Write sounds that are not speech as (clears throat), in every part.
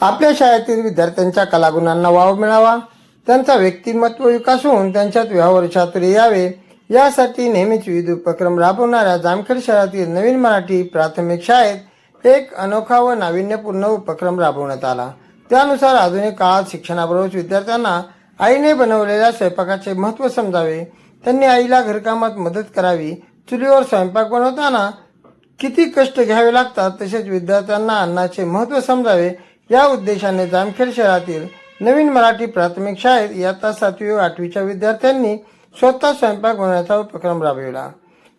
आपल्या शाळेतील विद्यार्थ्यांच्या कलागुणांना वाव मिळावा त्यांचा व्यक्तिमत्व विकास होऊन त्यांच्यात व्यवहार चातुर्य यावे यासाठी नेहमीच विविध उपक्रम राबवणाऱ्या जामखेड शहरातील नवीन मराठी प्राथमिक शाळेत एक अनोखा व नाविन्यपूर्ण उपक्रम राबवण्यात आला. त्यानुसार आधुनिक काळात शिक्षणाबरोबरच विद्यार्थ्यांना आईने बनवलेल्या स्वयंपाकाचे महत्त्व समजावे त्यांनी आईला घरकामात मदत करावी चुलीवर स्वयंपाक बनवताना किती कष्ट घ्यावे लागतात तसेच विद्यार्थ्यांना अन्नाचे महत्त्व समजावे या उद्देशाने जामखेड शहरातील नवीन मराठी प्राथमिक शाळेत इयत्ता सातवी व आठवीच्या विद्यार्थ्यांनी स्वतः स्वयंपाक बनवण्याचा उपक्रम राबविला.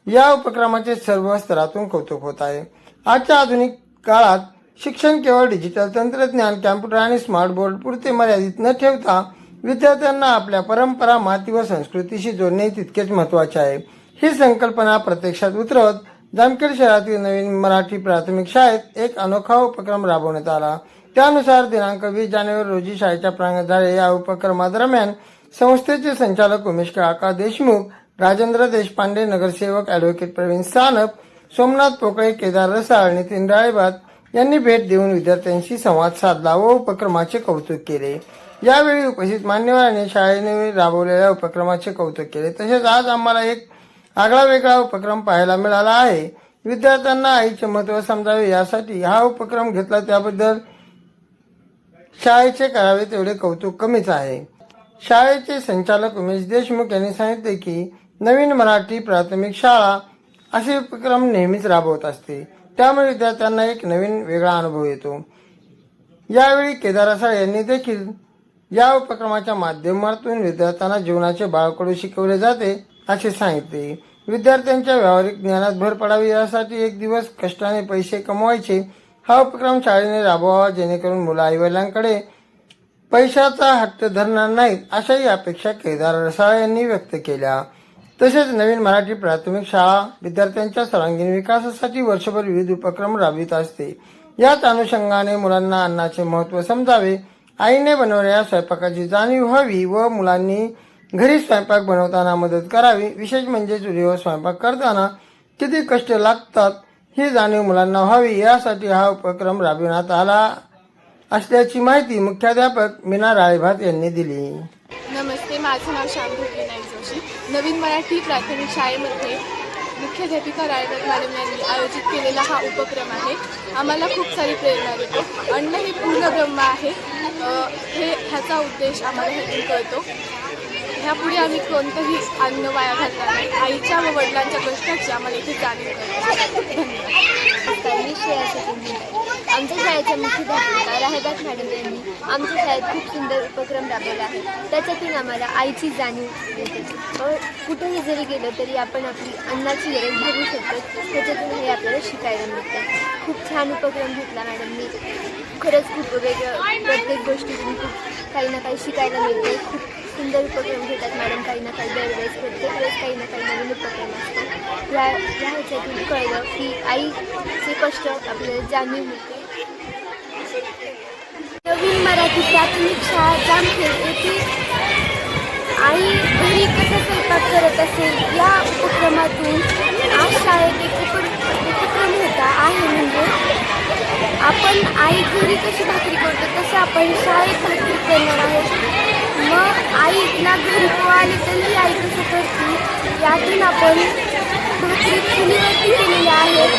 या उपक्रमाचे सर्व स्तरातून कौतुक होत आहे. आजच्या आधुनिक काळात शिक्षण केवळ डिजिटल तंत्रज्ञान कॅम्प्युटर आणि स्मार्ट बोर्ड पुरते मर्यादित न ठेवता विद्यार्थ्यांना आपल्या परंपरा माती व संस्कृतीशी जोडणे तितकेच महत्त्वाचे आहे. ही संकल्पना प्रत्यक्षात उतरवत जामखेड शहरातील नवीन मराठी प्राथमिक शाळेत एक अनोखा उपक्रम राबवण्यात आला. त्यानुसार दिनांक वीस जानेवारी रोजी शाळेच्या प्रांगणात झालेल्या या उपक्रमादरम्यान संस्थेचे संचालक उमेश काका देशमुख राजेंद्र देशपांडे नगरसेवक अॅडव्होकेट प्रवीण सानप सोमनाथ पोकळे केदार रसाळ नितीन राळेबाद यांनी भेट देऊन विद्यार्थ्यांशी संवाद साधला व उपक्रमाचे कौतुक केले. यावेळी उपस्थित मान्यवरांनी शाळेने राबवलेल्या उपक्रमाचे कौतुक केले. तसेच आज आम्हाला एक आगळा वेगळा उपक्रम पाहायला मिळाला आहे. विद्यार्थ्यांना आईचे महत्त्व समजावे यासाठी हा उपक्रम घेतला त्याबद्दल शाळेचे करावे तेवढे कौतुक कमीच आहे. शाळेचे संचालक उमेश देशमुख यांनी सांगितले की नवीन मराठी प्राथमिक शाळा असे उपक्रम नेहमीच राबवत असते. त्यामुळे विद्यार्थ्यांना एक नवीन वेगळा अनुभव येतो. यावेळी केदार असाळ यांनी देखील या उपक्रमाच्या माध्यमातून विद्यार्थ्यांना जीवनाचे बाळकडू शिकवले जाते असे सांगितले. विद्यार्थ्यांच्या व्यावहारिक ज्ञानात भर पडावी यासाठी एक दिवस कष्टाने पैसे कमवायचे हा उपक्रम शाळेने राबवावा जेणेकरून मुलं आईवडिलांकडे पैशाचा हट्ट धरणार नाहीत अशाही अपेक्षा केदार रसाळ यांनी व्यक्त केल्या. तसेच नवीन मराठी प्राथमिक शाळा विद्यार्थ्यांच्या सर्वांगीण विकासासाठी वर्षभर विविध उपक्रम राबवित असते. याच अनुषंगाने मुलांना अन्नाचे महत्त्व समजावे आईने बनवलेल्या स्वयंपाकाची जाणीव व्हावी व मुलांनी घरी स्वयंपाक बनवताना मदत करावी. विशेष म्हणजे चुलीवर स्वयंपाक करताना किती कष्ट लागतात ही जाणीव मुलांना व्हावी यासाठी हा उपक्रम राबविण्यात आला असल्याची माहिती मुख्याध्यापक मीना राळेभात यांनी दिली. नमस्ते माझं नाव शांभवी विनायक जोशी. नवीन मराठी प्राथमिक शाळेमध्ये मुख्याध्यापिका राळेभात मॅडम यांनी आयोजित केलेला हा उपक्रम आहे. आम्हाला खूप सारी प्रेरणा देतो. अन्न हे पूर्ण ब्रह्म आहे. हे ह्याचा उद्देश आम्हाला ह्यातून कळतो. ह्यापुढे आम्ही कोणतंही अन्न वाया घालणार नाही. आईच्या व वडिलांच्या कष्टाची आम्हाला इथे जाणीव करतो धन्यवाद. मी आमच्या शाळेच्या मुख्याध्यापिका राहेदास मॅडम यांनी आमच्या शाळेत खूप सुंदर उपक्रम राबवला आहे. त्याच्यातून आम्हाला आईची जाणीव येते कुठेही जरी गेलो तरी आपण आपली अन्नाची गरज भागू शकतो. त्याच्यातून हे आपल्याला शिकायला मिळतं. खूप छान उपक्रम घेतला मॅडमनी खरंच खूप वेगळं प्रत्येक गोष्टीतून खूप काही ना काही शिकायला मिळते. खूप सुंदर उपक्रम घेतात मॅडम काही ना काही दरवेळेस प्रत्येक वेळेस काही ना काही नवीन उपक्रम असतो या या ह्याच्यातून कळलं की आईचे कष्ट आपल्याला जाणीव मिळते नवीन मराठी प्राथमिक शाळा जामखेड येथे आई घरी कसा स्वयंपाक करत असेल या उपक्रमातून आज शाळेत एक उपक्रम होता आहे म्हणजे आपण आई घरी कशी भाकरी करतो तसं आपण शाळेत भाकरी करणार आहोत. मग आईला घरी आली तरी आई कसं करते यातून आपण भाकरी चुलीवरती केलेल्या आहेत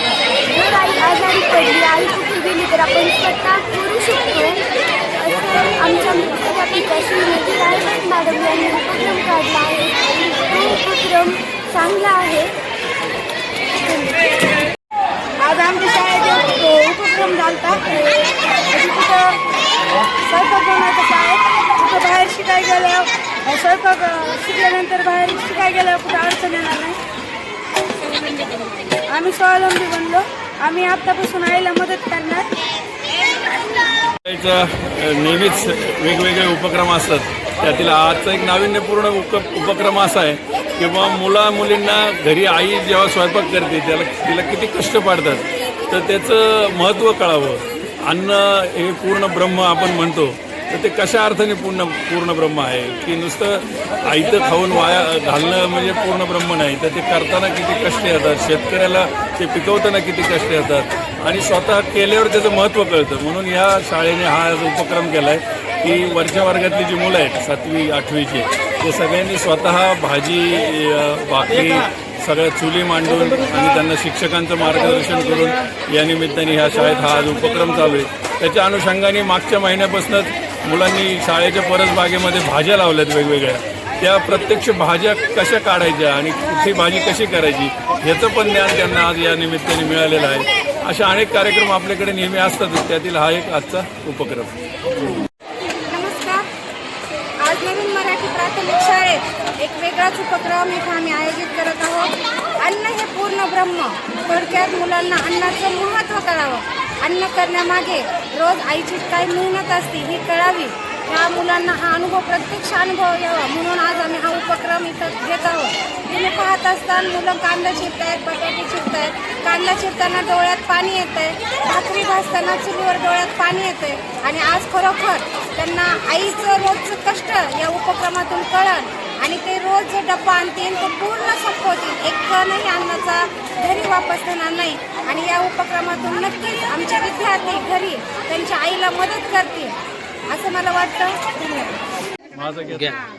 जर आई आजारी पडली आई कुठे गेली तर आपण स्वतः करू शकतो. असं आमच्या मुख्याध्यापिका श्रीमती रायगड मॅडम यांनी उपक्रम काढला आहे. तो उपक्रम चांगला आहे. आज आमच्या शाळेत उपक्रम झाला म्हणजे तिथं स्वयंपाक बनवायचा शाळेत तिथं बाहेर शिकाय मग शिकल्यानंतर बाहेर शिकाय गेल्यावर कुठे अडचण येणार नाही. आम्ही स्वावलंबी बनलो. आम्ही आत्तापासून आईला मदत करणार. नेहमीच वेगवेगळे उपक्रम असतात. त्यातील आजचा एक नाविन्यपूर्ण उप उपक्रम असा आहे की बा मुला मुलींना घरी आई जेव्हा स्वयंपाक करते त्याला तिला किती कष्ट पाडतात. तर त्याचं महत्त्व कळावं. अन्न हे पूर्ण ब्रह्म आपण म्हणतो. तर ते कशा अर्थाने पूर्ण पूर्ण ब्रह्म आहे? की नुसतं आईतं खाऊन वाया घालणं म्हणजे पूर्ण ब्रह्म नाही तर ते करताना किती कष्ट येतात? शेतकऱ्याला ते पिकवताना किती कष्ट येतात? आणि स्वतः केल्यावर त्याचं महत्त्व कळतं. म्हणून ह्या शाळेने हा उपक्रम केला आहे की वरच्या वर्गातली जी मुलं आहेत सातवी आठवीची ते सगळ्यांनी स्वतः भाजी भाकरी सगळ्या चुली मांडून आणि त्यांना शिक्षकांचं मार्गदर्शन करून या निमित्ताने ह्या शाळेत हा आज उपक्रम चालू आहे. त्याच्या अनुषंगाने मागच्या महिन्यापासूनच मुलांनी शाळेच्या परसबागेमध्ये भाज्या लावल्यात वेगवेगळ्या. त्या प्रत्यक्ष भाज्या कशा काढायच्या आणि कुठली भाजी कशी करायची याचं पण ज्ञान त्यांना आज या निमित्ताने मिळालेलं आहे. अशा अनेक कार्यक्रम आपल्याकडे नेहमी असतातच त्यातील हा एक आजचा उपक्रम. नमस्कार. आज नवीन मराठी प्राथमिक शाळेत एक वेगळाच उपक्रम इथं आम्ही आयोजित करत आहोत. अन्न हे पूर्ण ब्रह्म. थोडक्यात मुलांना अन्नाचं महत्त्व करावं अन्न करण्यामागे रोज आईची काय मेहनत असते ही कळावी. ह्या मुलांना हा अनुभव प्रत्यक्ष अनुभव यावा. म्हणून आज आम्ही हा उपक्रम इथं घेत आहोत. तुम्ही पाहत असताना मुलं कांदा चिरतायत बटाटे आहेत कांदा चिरताना डोळ्यात पाणी येतंय. भाकरी भाजताना चुलीवर डोळ्यात पाणी येतंय. आणि आज खरोखर त्यांना आईचं रोजचं कष्ट या उपक्रमातून कळण आणि ते रोज जो डब्बा आणतील तो पूर्ण संपवतील एक कणही अन्नाचा घरी वापस येणार नाही. आणि या उपक्रमातून नक्कीच आमचे विद्यार्थी घरी त्यांच्या आईला मदत करतील. असं मला वाटतं. धन्यवाद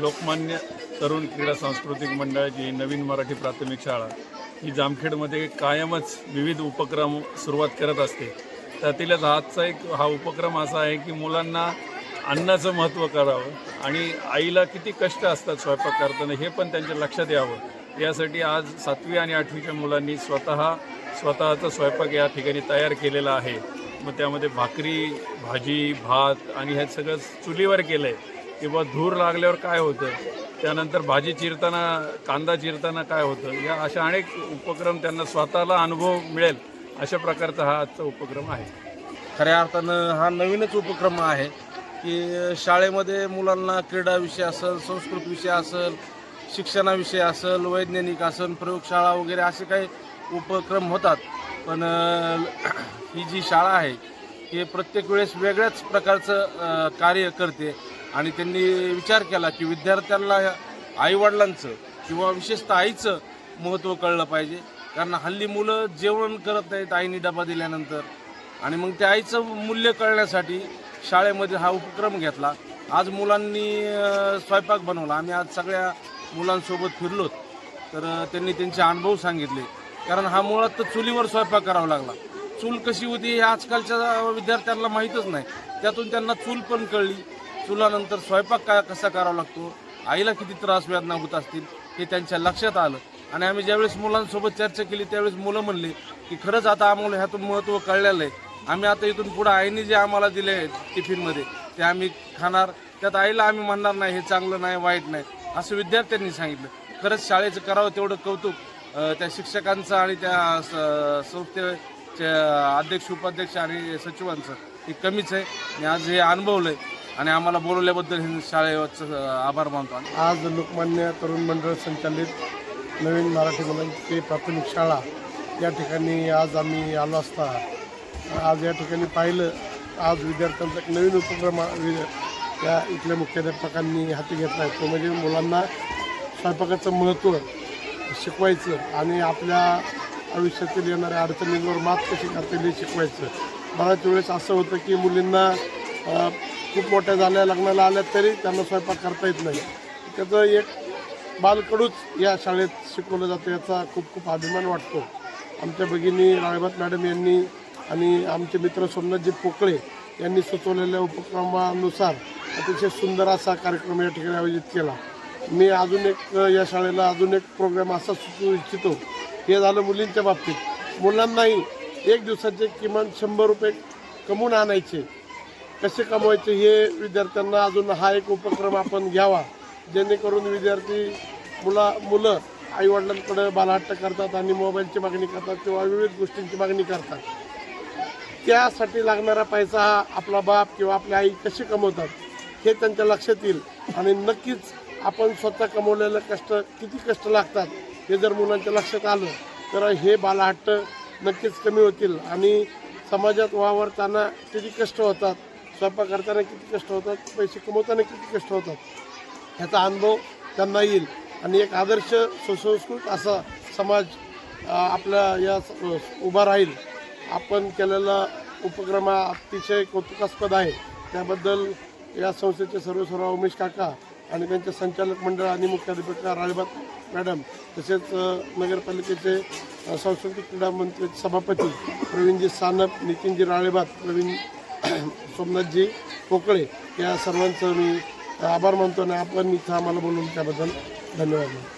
लोकमान्य तरुण क्रीडा सांस्कृतिक मंडळाची नवीन मराठी प्राथमिक शाळा. ही जामखेडमध्ये कायमच विविध उपक्रम सुरुवात करत असते. त्यातीलच आजचा एक हा उपक्रम असा आहे की मुलांना अन्नाचं महत्त्व करावं आणि आईला किती कष्ट असतात स्वयंपाक करताना हे पण त्यांच्या लक्षात यावं. यासाठी आज सातवी आणि आठवीच्या मुलांनी स्वतः स्वतःचा स्वयंपाक या ठिकाणी तयार केलेला आहे. मग त्यामध्ये भाकरी भाजी भात आणि हे सगळं चुलीवर केलं आहे किंवा धूर लागल्यावर काय होतं? त्यानंतर भाजी चिरताना कांदा चिरताना काय होतं? या अशा अनेक उपक्रम त्यांना स्वतःला अनुभव मिळेल अशा प्रकारचा हा आजचा उपक्रम आहे. खऱ्या अर्थानं हा नवीनच उपक्रम आहे. की शाळेमध्ये मुलांना क्रीडा विषय असेल संस्कृत विषय असेल शिक्षणाविषयी असेल वैज्ञानिक असेल प्रयोगशाळा वगैरे असे काही उपक्रम होतात. पण ही जी शाळा आहे ही प्रत्येक वेळेस वेगळ्याच प्रकारचं कार्य करते. आणि त्यांनी विचार केला की विद्यार्थ्यांना आईवडिलांचं किंवा विशेषतः आईचं महत्त्व कळलं पाहिजे. कारण हल्ली मुलं जेवण करत नाहीत आईने डबा दिल्यानंतर. आणि मग त्या आईचं मूल्य कळण्यासाठी शाळेमध्ये हा उपक्रम घेतला. आज मुलांनी स्वयंपाक बनवला. आम्ही आज सगळ्या मुलांसोबत फिरलोत. तर त्यांनी त्यांचे अनुभव सांगितले. कारण हा मुळात तर चुलीवर स्वयंपाक करावा लागला. चूल कशी होती हे आजकालच्या विद्यार्थ्यांना माहीतच नाही. त्यातून त्यांना चूल पण कळली. चुलानंतर स्वयंपाक काय कसा करावा लागतो? आईला किती त्रास वेदना होत असतील हे त्यांच्या लक्षात आलं. आणि आम्ही ज्यावेळेस मुलांसोबत चर्चा केली त्यावेळेस मुलं म्हणले की खरंच आता आम्हाला ह्यातून महत्त्व कळलेलं आहे. आम्ही आता इथून पुढं आईने जे आम्हाला दिले टिफिनमध्ये ते आम्ही खाणार. त्यात आईला आम्ही म्हणणार नाही हे चांगलं नाही वाईट नाही असं विद्यार्थ्यांनी सांगितलं. खरंच शाळेचं करावं तेवढं कौतुक त्या शिक्षकांचं आणि त्या स- संस्थेचे अध्यक्ष उपाध्यक्ष आणि सचिवांचं हे कमीच आहे. आणि आज हे अनुभवलं आहे आणि आम्हाला बोलवल्याबद्दल हे शाळेचं आभार मानतो आज लोकमान्य तरुण मंडळ संचालित नवीन मराठी मुलांची प्राथमिक शाळा या ठिकाणी आज आम्ही आलो असता. आज या ठिकाणी पाहिलं आज विद्यार्थ्यांचा एक नवीन उपक्रम या वि- इथल्या मुख्याध्यापकांनी हाती घेतला आहे. तो म्हणजे मुलांना स्वयंपाकाचं महत्त्व शिकवायचं आणि आपल्या आयुष्यातील येणाऱ्या अडचणींवर मात कशी करता येईल हे शिकवायचं. बऱ्याच वेळेस असं होतं की मुलींना खूप मोठ्या झाल्या लग्नाला आल्या तरी त्यांना स्वयंपाक करता येत नाही. त्याचं एक बालकडूच या शाळेत शिकवलं जातं याचा खूप खूप अभिमान वाटतो. आमच्या भगिनी राळबात मॅडम यांनी आणि आमचे मित्र सोमनाथजी पोकळे यांनी सुचवलेल्या उपक्रमानुसार अतिशय सुंदर असा कार्यक्रम या ठिकाणी आयोजित केला. मी अजून एक या शाळेला अजून एक प्रोग्राम असा सुचवू इच्छितो. हे झालं मुलींच्या बाबतीत. मुलांनाही एक दिवसाचे किमान शंभर रुपये कमवून आणायचे. कसे कमवायचे हे विद्यार्थ्यांना अजून हा एक उपक्रम आपण घ्यावा. जेणेकरून विद्यार्थी मुला मुलं आईवडिलांकडे बालहट्ट करतात आणि मोबाईलची मागणी करतात किंवा विविध गोष्टींची मागणी करतात. त्यासाठी लागणारा पैसा हा आपला बाप किंवा आपली आई कशी कमवतात हे त्यांच्या लक्षात येईल. आणि नक्कीच आपण स्वतः कमवलेलं कष्ट किती कष्ट लागतात हे जर मुलांच्या लक्षात आलं तर हे बालहट्ट नक्कीच कमी होतील. आणि समाजात वावरताना किती कष्ट होतात स्वयंपाक करताना किती कष्ट होतात पैसे कमवताना किती कष्ट होतात ह्याचा अनुभव त्यांना येईल. आणि एक आदर्श सुसंस्कृत असा समाज आपल्या या स- उभा राहील. आपण केलेला उपक्रम हा अतिशय कौतुकास्पद आहे. त्याबद्दल या संस्थेचे सर्व सर्व उमेश काका आणि त्यांचे संचालक मंडळ आणि मुख्याध्यापिका राळेबात मॅडम तसेच नगरपालिकेचे सांस्कृतिक क्रीडा मंत्री सभापती प्रवीणजी सानप नितीनजी राळेबात प्रवीण (clears throat) सोमनाथजी पोकळे या सर्वांचं मी आभार मानतो आणि आपण इथं आम्हाला बोलून त्याबद्दल धन्यवाद.